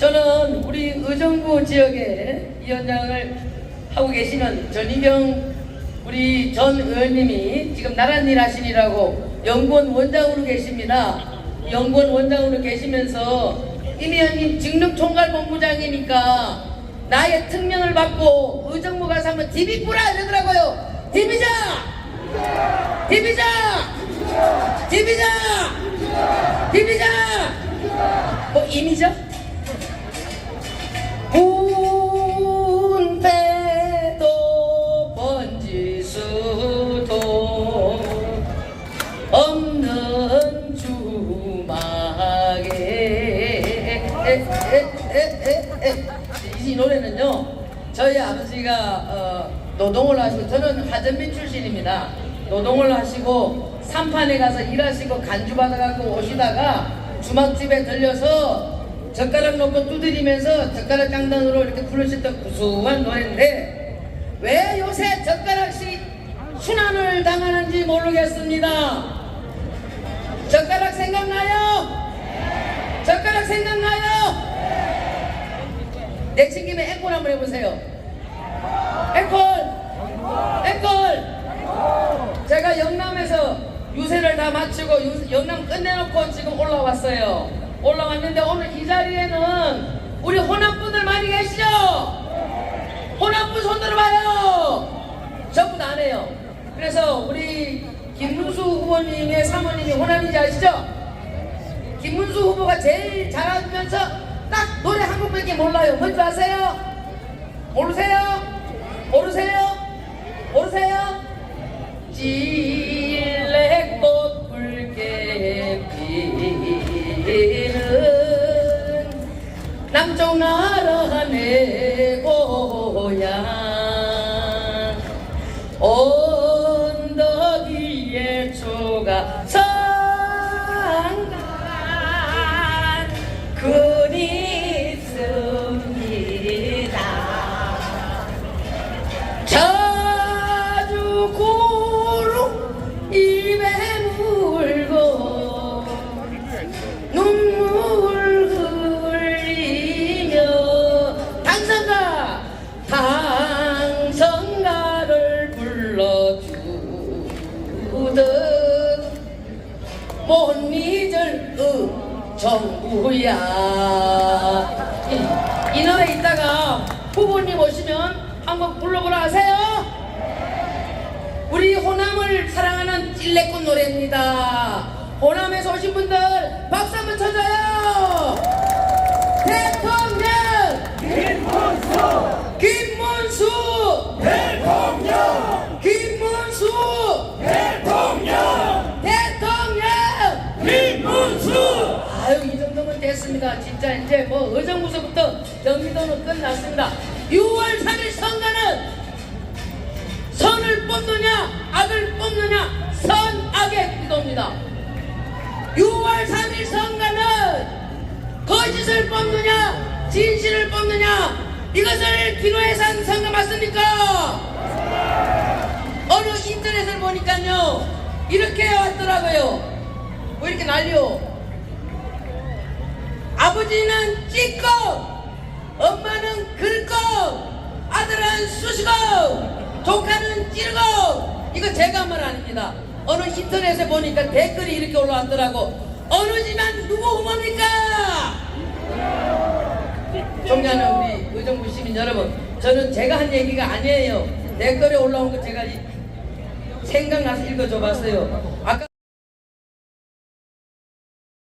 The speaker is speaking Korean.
저는 우리 의정부 지역에 위원장을 하고 계시는 전희경 우리 전 의원님이 지금 나란 일 하시느라고 연구원 원장으로 계십니다. 연구원 원장으로 계시면서 임 의원님 직능 총괄 본부장이니까 나의 특명을 받고 의정부 가서 한번 디비 뿌라 이러더라고요. 디비자! 디비자! 디비자! 디비자! 뭐 임이죠? 이 노래는요 저희 아버지가 어, 노동을 하시고 저는 하전민 출신입니다 노동을 하시고 산판에 가서 일하시고 간주 받아갖고 오시다가 주막집에 들려서 젓가락 놓고 두드리면서 젓가락 장단으로 이렇게 부르셨던 구수한 노래인데 왜 요새 젓가락씩 순환을 당하는지 모르겠습니다. 젓가락 생각나요? 젓가락 생각나요? 내친 김에 앵콜 한번 해보세요. 앵콜! 앵콜! 제가 영남에서 유세를 다 마치고 유- 영남 끝내놓고 지금 올라왔어요. 올라왔는데 오늘 이 자리에는 우리 호남분들 많이 계시죠? 호남분 손 들어봐요. 전부 다 안 해요. 그래서 우리 김문수 후보님의 사모님이 호남인지 아시죠? 김문수 후보가 제일 잘하면서 딱 노래 한 곡밖에 몰라요. 뭔지 아세요? 모르세요? 모르세요? 모르세요? 찔레꽃 붉게 피는 남쪽 나라 내 고향 불러주듯 못 잊을 정부야. 이, 이 노래 있다가 후보님 오시면 한번 불러보라 하세요. 우리 호남을 사랑하는 찔레꽃 노래입니다. 호남에서 오신 분들 박수 한번 쳐줘요. 대통령 김문수 김문수 대통령! 김문수 대통령! 대통령 김문수! 아유 이 됐습니다. 진짜 이제 뭐 의정부서부터 경기도는 끝났습니다. 6월 3일 선거는 선을 뽑느냐 악을 뽑느냐 선악의 기도입니다. 6월 3일 선거는 거짓을 뽑느냐 진실을 뽑느냐 이것을 기로해서 한 선거 맞습니까? 어느 인터넷을 보니까요 이렇게 왔더라고요. 왜 이렇게 난리요? 아버지는 찍고 엄마는 긁고 아들은 쑤시고 조카는 찌르고 이거 제가 한 말 아닙니다. 어느 인터넷에 보니까 댓글이 이렇게 올라왔더라고. 어느 집안 누구 후보입니까? 존경하는 우리 의정부 시민 여러분 저는 제가 한 얘기가 아니에요. 댓글에 올라온 거 제가 이- 생각나서 읽어줘 봤어요. 아까